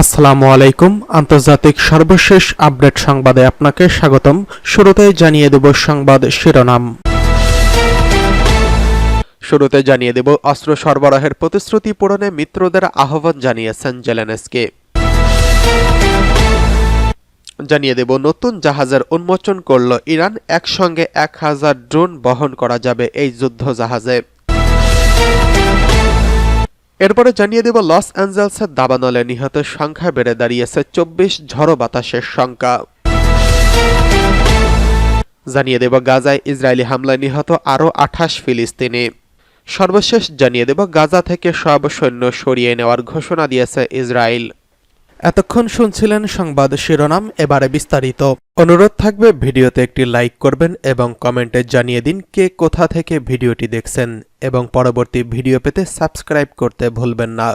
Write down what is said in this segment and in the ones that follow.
আসসালামু আলাইকুম। আন্তর্জাতিক সর্বশেষ আপডেট সংবাদে আপনাকে স্বাগতম। শুরুতে জানিয়ে দেব সংবাদ শিরোনাম। শুরুতে জানিয়ে দেব অস্ত্র সরবরাহের প্রতিশ্রুতি পূরণে মিত্রদের আহ্বান জানিয়েছেন জেলেনস্কে। জানিয়ে দেব, নতুন জাহাজের উন্মোচন করল ইরান, একসঙ্গে এক হাজার ড্রোন বহন করা যাবে এই যুদ্ধ জাহাজে। এরপরে জানিয়ে দেব, লস অ্যাঞ্জেলসের দাবানলে নিহতের সংখ্যা বেড়ে দাঁড়িয়েছে চব্বিশ ঝড়ো বাতাসের সংখ্যা। জানিয়ে দেব, গাজায় ইসরায়েলি হামলায় নিহত আরও আঠাশ ফিলিস্তিনি। সর্বশেষ জানিয়ে দেব, গাজা থেকে সব সৈন্য সরিয়ে নেওয়ার ঘোষণা দিয়েছে ইসরায়েল। এতক্ষণ শুনছিলেন সংবাদ শিরোনাম, এবারে বিস্তারিত। অনুরোধ থাকবে, ভিডিওতে একটি লাইক করবেন এবং কমেন্টে জানিয়ে দিন কে কোথা থেকে ভিডিওটি দেখছেন এবং পরবর্তী ভিডিও পেতে সাবস্ক্রাইব করতে ভুলবেন না।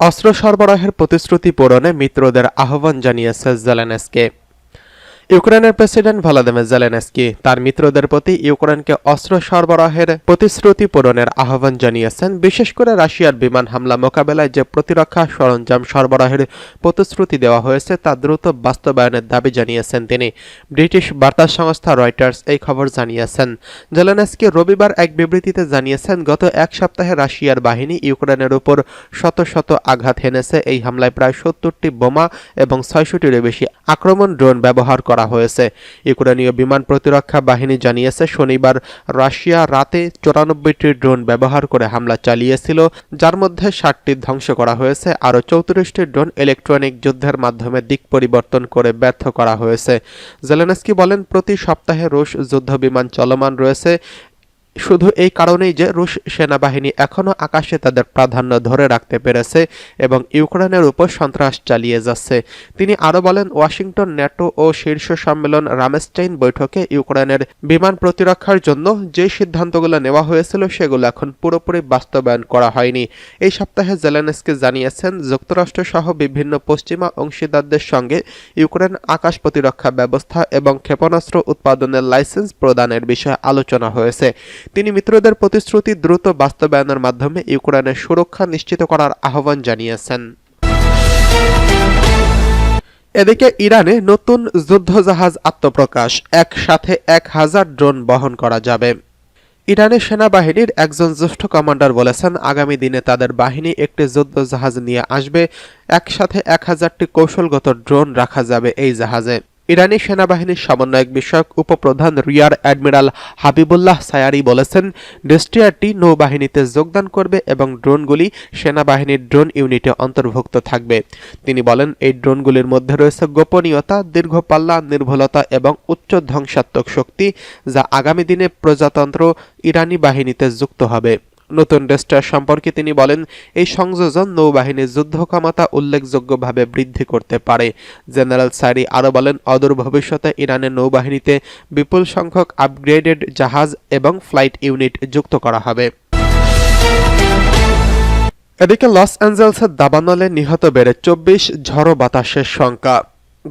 অস্ত্র সরবরাহের প্রতিশ্রুতি পূরণে মিত্রদের আহ্বান জানিয়েছে জেলেনস্কে। ইউক্রেনের প্রেসিডেন্ট ভলাদিমির জেলেনস্কি তার মিত্রদের প্রতি ইউক্রেনকে অস্ত্র সরবরাহের প্রতিশ্রুতি পূরণের আহ্বান জানিয়েছেন। বিশেষ করে রাশিয়ার বিমান হামলা মোকাবেলায় যে প্রতিরক্ষা সরঞ্জাম সরবরাহের প্রতিশ্রুতি দেওয়া হয়েছে, তা দ্রুত বাস্তবায়নের দাবি জানিয়েছেন তিনি। ব্রিটিশ বার্তা সংস্থা রয়টার্স এই খবর জানিয়েছেন। জেলেনস্কি রবিবার এক বিবৃতিতে জানিয়েছেন, গত এক সপ্তাহে রাশিয়ার বাহিনী ইউক্রেনের উপর শত শত আঘাত হেনেছে। এই হামলায় প্রায় সত্তরটি বোমা এবং ছয়শটিরও বেশি আক্রমণ ড্রোন ব্যবহার করা করা হয়েছে। ইউক্রেনীয় বিমান প্রতিরক্ষা বাহিনী জানিয়েছে, শনিবার রাশিয়া রাতে চৌরানব্বইটি ড্রোন ব্যবহার করে হামলা চালিয়েছিল, যার মধ্যে ষাটটি ধ্বংস করা হয়েছে, আরও চৌত্রিশটি ড্রোন ইলেকট্রনিক যুদ্ধের মাধ্যমে দিক পরিবর্তন করে ব্যর্থ করা হয়েছে। জেলেনস্কি বলেন, প্রতি সপ্তাহে রুশ যুদ্ধ বিমান চলমান রয়েছে শুধু এই কারণেই যে রুশ সেনাবাহিনী এখনও আকাশে তাদের প্রাধান্য ধরে রাখতে পেরেছে এবং ইউক্রেনের উপর সন্ত্রাস চালিয়ে যাচ্ছে। তিনি আরও বলেন, ওয়াশিংটন ন্যাটো ও শীর্ষ সম্মেলন রামেস্টাইন বৈঠকে ইউক্রেনের বিমান প্রতিরক্ষার জন্য যে সিদ্ধান্তগুলো নেওয়া হয়েছিল সেগুলো এখন পুরোপুরি বাস্তবায়ন করা হয়নি। এই সপ্তাহে জেলেনস্কি জানিয়েছেন, যুক্তরাষ্ট্র সহ বিভিন্ন পশ্চিমা অংশীদারদের সঙ্গে ইউক্রেন আকাশ প্রতিরক্ষা ব্যবস্থা এবং ক্ষেপণাস্ত্র উৎপাদনের লাইসেন্স প্রদানের বিষয়ে আলোচনা হয়েছে। তিনি মিত্রদের প্রতিশ্রুতি দ্রুত বাস্তবায়নের মাধ্যমে ইউক্রেনের সুরক্ষা নিশ্চিত করার আহ্বান জানিয়েছেন। এদিকে ইরানে নতুন যুদ্ধজাহাজ আত্মপ্রকাশ। একসাথে এক হাজার ড্রোন বহন করা যাবে। ইরানের সেনাবাহিনীর একজন জ্যেষ্ঠ কমান্ডার বলেছেন, আগামী দিনে তাদের বাহিনী একটি যুদ্ধজাহাজ নিয়ে আসবে। একসাথে এক হাজারটি কৌশলগত ড্রোন রাখা যাবে এই জাহাজে। ইরানি সেনাবাহিনীর সমন্বয়ক বিষয়ক উপপ্রধান রিয়ার অ্যাডমিরাল হাবিবুল্লাহ সায়ারি বলেছেন ডেস্ট্রিয়ারটি নৌবাহিনীতে যোগদান করবে এবং ড্রোনগুলি সেনাবাহিনীর ড্রোন ইউনিটে অন্তর্ভুক্ত থাকবে। তিনি বলেন, এই ড্রোনগুলির মধ্যে রয়েছে গোপনীয়তা, দীর্ঘ পাল্লা, নির্ভুলতা এবং উচ্চ ধ্বংসাত্মক শক্তি, যা আগামী দিনে প্রজাতন্ত্র ইরানি বাহিনীতে যুক্ত হবে। নতুন ডেস্টার সম্পর্কে তিনি বলেন, এই সংযোজন নৌবাহিনীর যুদ্ধ ক্ষমতা উল্লেখযোগ্যভাবে বৃদ্ধি করতে পারে। জেনারেল সারি আরও বলেন, অদূর ভবিষ্যতে ইরানের নৌবাহিনীতে বিপুল সংখ্যক আপগ্রেডেড জাহাজ এবং ফ্লাইট ইউনিট যুক্ত করা হবে। এদিকে লস অ্যাঞ্জেলসের দাবানলে নিহত বেড়ে চব্বিশ ঝড়ো বাতাসের সংখ্যা।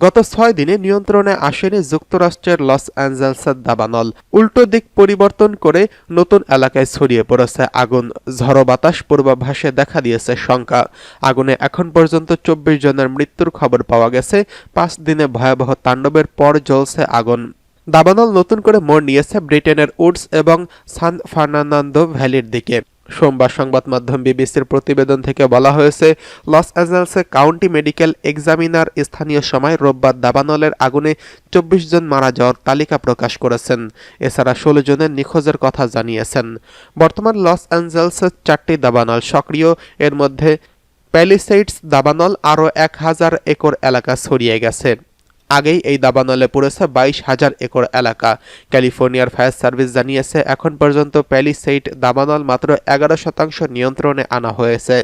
গত ছয় দিনে নিয়ন্ত্রণে আসেনি যুক্তরাষ্ট্রের লস অ্যাঞ্জেলসের দাবানল। উল্টো দিক পরিবর্তন করে নতুন এলাকায় ছড়িয়ে পড়েছে আগুন। ঝড়ো বাতাস পূর্বাভাসে দেখা দিয়েছে শঙ্কা। আগুনে এখন পর্যন্ত চব্বিশ জনের মৃত্যুর খবর পাওয়া গেছে। পাঁচ দিনে ভয়াবহ তাণ্ডবের পর জ্বলছে আগুন। দাবানল নতুন করে মোড় নিয়েছে ব্রিটেনের উডস এবং সান ফার্নান্দো ভ্যালির দিকে। সোমবার সংবাদ মাধ্যম বিবিসির প্রতিবেদন থেকে বলা হয়েছে, লস অ্যাঞ্জেলসে কাউন্টি মেডিকেল এক্সামিনার স্থানীয় সময় রোববার দাবানলের আগুনে চব্বিশ জন মারা যাওয়ার তালিকা প্রকাশ করেছেন। এছাড়া ষোলো জনের নিখোঁজের কথা জানিয়েছেন। বর্তমান লস অ্যাঞ্জেলসের চারটি দাবানল সক্রিয়। এর মধ্যে প্যালিসেইডস দাবানল আরও এক হাজার একর এলাকা ছড়িয়ে গেছে। আগেই এই দাবানলে পড়েছে বাইশ হাজার একর এলাকা। ক্যালিফোর্নিয়ার ফায়ার সার্ভিস জানিয়েছে, এখন পর্যন্ত প্যালিসেইট দাবানল মাত্র এগারো শতাংশ নিয়ন্ত্রণে আনা হয়েছে।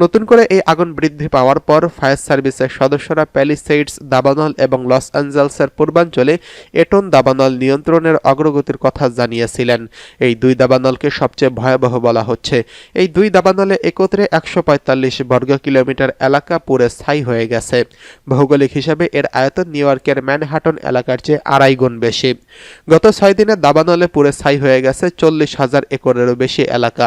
নতুন করে এই আগুন বৃদ্ধি পাওয়ার পর ফায়ার সার্ভিসের সদস্যরা প্যালিসেইডস, দাবানল এবং লস অ্যাঞ্জেলসের পূর্বাঞ্চলে এটন দাবানল নিয়ন্ত্রণের অগ্রগতির কথা জানিয়েছিলেন। এই দুই দাবানলকে সবচেয়ে ভয়াবহ বলা হচ্ছে। এই দুই দাবানলে একত্রে একশো পঁয়তাল্লিশ বর্গ কিলোমিটার এলাকা পুরে স্থায়ী হয়ে গেছে। ভৌগোলিক হিসাবে এর আয়তন নিউ ইয়র্কের ম্যানহাটন এলাকার চেয়ে আড়াই গুণ বেশি। গত ছয় দিনে দাবানলে পুরে স্থায়ী হয়ে গেছে চল্লিশ হাজার একরেরও বেশি এলাকা।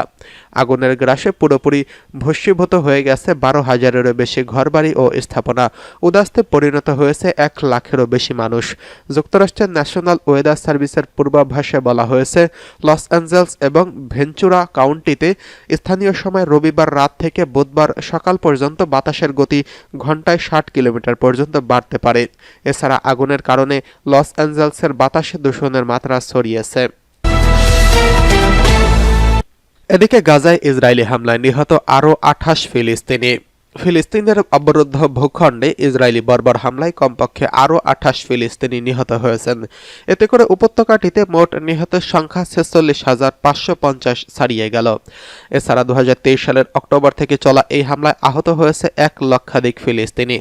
আগুনের গ্রাসে পুরোপুরি ভস্মীভূত হয়ে গেছে বারো হাজারেরও বেশি ঘরবাড়ি ও স্থাপনা। উদাস্তে পরিণত হয়েছে এক লাখেরও বেশি মানুষ। যুক্তরাষ্ট্রের ন্যাশনাল ওয়েদার সার্ভিসের পূর্বাভাসে বলা হয়েছে, লস অ্যাঞ্জেলস এবং ভেঞ্চুরা কাউন্টিতে স্থানীয় সময় রবিবার রাত থেকে বুধবার সকাল পর্যন্ত বাতাসের গতি ঘন্টায় ষাট কিলোমিটার পর্যন্ত বাড়তে পারে। এছাড়া আগুনের কারণে লস অ্যাঞ্জেলসের বাতাসে দূষণের মাত্রা ছড়িয়েছে। এদিকে গাজায় ইসরায়েলি হামলায় নিহত আরও আঠাশ ফিলিস্তিনি। ফিলিস্তিনের অবরুদ্ধ ভূখণ্ডে ইসরায়েলি বর্বর হামলায় কমপক্ষে আরও আঠাশ ফিলিস্তিনি নিহত হয়েছেন। এতে করে উপত্যকাটিতে মোট নিহতের সংখ্যা ছেচল্লিশ হাজার পাঁচশো পঞ্চাশ ছাড়িয়ে গেল। এছাড়া দু হাজার তেইশ সালের অক্টোবর থেকে চলা এই হামলায় আহত হয়েছে এক লক্ষাধিক ফিলিস্তিনি।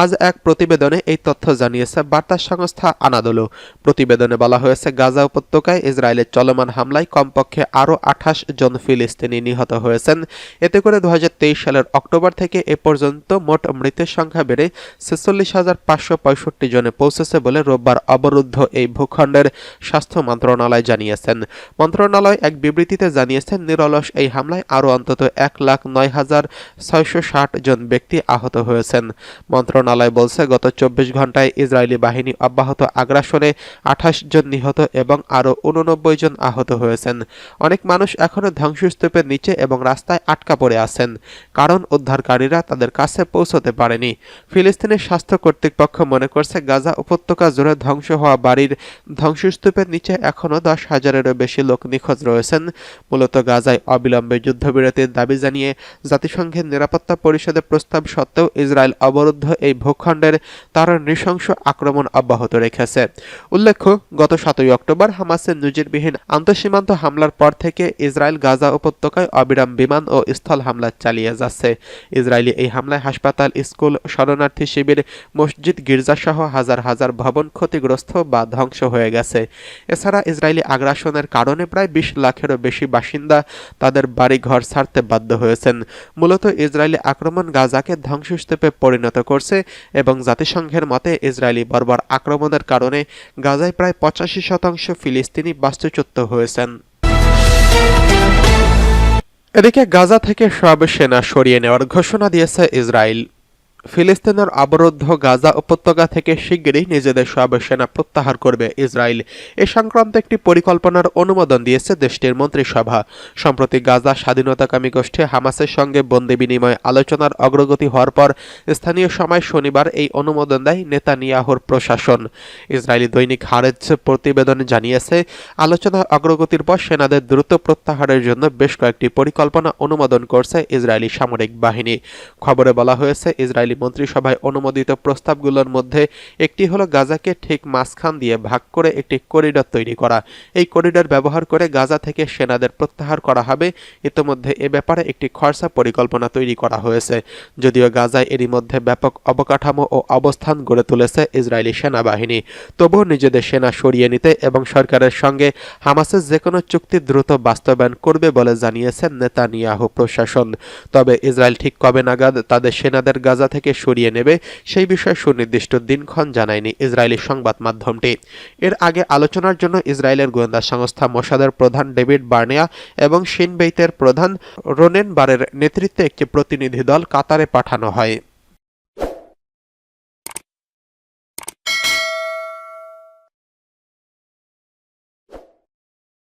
আজ এক প্রতিবেদনে এই তথ্য জানিয়েছে বার্তা সংস্থা আনাদোলু। প্রতিবেদনে বলা হয়েছে, গাজা উপত্যকায় ইসরায়েলের চলমান হামলায় কমপক্ষে আরও আঠাশ জন ফিলিস্তিনি নিহত হয়েছেন। এতে করে দু হাজার তেইশ সালের অক্টোবর থেকে এ পর্যন্ত মোট মৃতের সংখ্যা বেড়ে ছেচল্লিশ হাজার পাঁচশো পঁয়ষট্টি জনে পৌঁছেছে বলে রোববার অবরুদ্ধ এই ভূখণ্ডের স্বাস্থ্য মন্ত্রণালয় জানিয়েছেন। মন্ত্রণালয় এক বিবৃতিতে জানিয়েছেন, নিরলস এই হামলায় আরও অন্তত এক লাখ নয় হাজার ছয়শো ষাট জন ব্যক্তি আহত হয়েছেন। মন্ত্রণালয় বলছে, গত চব্বিশ ঘন্টায় ইসরায়েলি বাহিনী অব্যাহত আগ্রাসনে আঠাশ জন নিহত এবং আরও উননব্বই জন আহত হয়েছেন। অনেক মানুষ এখনও ধ্বংসস্তূপের নিচে এবং রাস্তায় আটকা পড়ে আছেন। কারণ উদ্ধারকারীরা তাদের কাছে পৌঁছতে পারেনি। ফিলিস্তিনের স্বাস্থ্য কর্তৃপক্ষ মনে করছে গাজা উপত্যকা জুড়ে ধ্বংস হওয়া বাড়ির ধ্বংসস্তূপের নিচে এখনও দশ হাজারেরও বেশি লোক নিখোঁজ রয়েছেন। মূলত গাজায় অবিলম্বে যুদ্ধবিরতির দাবি জানিয়ে জাতিসংঘের নিরাপত্তা পরিষদের প্রস্তাব সত্ত্বেও ইসরায়েল অবরুদ্ধ এই ভূখণ্ডের তার নৃশংস আক্রমণ অব্যাহত রেখেছে। উল্লেখ্য, গত সাতই অক্টোবর হামাসের নজিরবিহীন আন্তঃসীমান্ত হামলার পর থেকে ইসরায়েল গাজা উপত্যকায় অবিরাম বিমান ও স্থল হামলা চালিয়ে যাচ্ছে। ইসরায়েলি এই হামলায় হাসপাতাল, স্কুল, শরণার্থী শিবির, মসজিদ, গির্জাসহ হাজার হাজার ভবন ক্ষতিগ্রস্ত বা ধ্বংস হয়ে গেছে। এছাড়া ইসরায়েলি আগ্রাসনের কারণে প্রায় বিশ লাখেরও বেশি বাসিন্দা তাদের বাড়িঘর ছাড়তে বাধ্য হয়েছেন। মূলত ইসরায়েলি আক্রমণ গাজাকে ধ্বংসস্তূপে পরিণত করছে এবং জাতিসংঘের মতে ইসরায়েলি বর্বর আক্রমণের কারণে গাজায় প্রায় পঁচাশি শতাংশ ফিলিস্তিনি বাস্তুচ্যুত হয়েছেন। এদিকে গাজা থেকে সব সেনা সরিয়ে নেওয়ার ঘোষণা দিয়েছে ইসরায়েল। ফিলিস্তিনের অবরুদ্ধ গাজা উপত্যকা থেকে শিগগিরই নিজেদের সব সেনা প্রত্যাহার করবে ইসরায়েল। এ সংক্রান্ত একটি পরিকল্পনার অনুমোদন দিয়েছে দেশটির মন্ত্রিসভা। সম্প্রতি গাজা স্বাধীনতাকামী গোষ্ঠী হামাসের সঙ্গে বন্দি বিনিময় আলোচনার অগ্রগতি হওয়ার পর স্থানীয় সময় শনিবার এই অনুমোদন দেয় নেতানিয়াহুর প্রশাসন। ইসরায়েলি দৈনিক হারেজ প্রতিবেদন জানিয়েছে, আলোচনার অগ্রগতির পর সেনাদের দ্রুত প্রত্যাহারের জন্য বেশ কয়েকটি পরিকল্পনা অনুমোদন করছে ইসরায়েলি সামরিক বাহিনী। খবরে বলা হয়েছে, ইসরায়েলি ইসরায়েলি মন্ত্রিসভায় অনুমোদিত প্রস্তাবগুলোর মধ্যে একটি হলো গাজাকে ঠিক মাঝখান দিয়ে ভাগ করে একটি করিডর তৈরি করা। এই করিডর ব্যবহার করে গাজা থেকে সেনাদের প্রত্যাহার করা হবে। ইতোমধ্যে এ ব্যাপারে একটি খরচা পরিকল্পনা তৈরি করা হয়েছে। যদিও গাজায় এরই মধ্যে ব্যাপক অবকাঠামো ও অবস্থান গড়ে তুলেছে ইসরায়েলি সেনাবাহিনী। তবুও নিজেদের সেনা সরিয়ে নিতে এবং সরকারের সঙ্গে হামাসের যে কোনো চুক্তি দ্রুত বাস্তবায়ন করবে বলে জানিয়েছেন নেতানিয়াহু প্রশাসন। তবে ইসরায়েল ঠিক কবে নাগাদ তাদের সেনাদের গাজা থেকে থেকে সরিয়ে নেবে, সেই বিষয়ে সুনির্দিষ্ট দিনক্ষণ জানায়নি ইসরায়েলি সংবাদ মাধ্যমটি। এর আগে আলোচনার জন্য ইসরায়েলের গোয়েন্দা সংস্থা মোসাদের প্রধান ডেভিড বার্নিয়া এবং সিনবেইতের প্রধান রোনেন বারের নেতৃত্বে একটি প্রতিনিধি দল কাতারে পাঠানো হয়।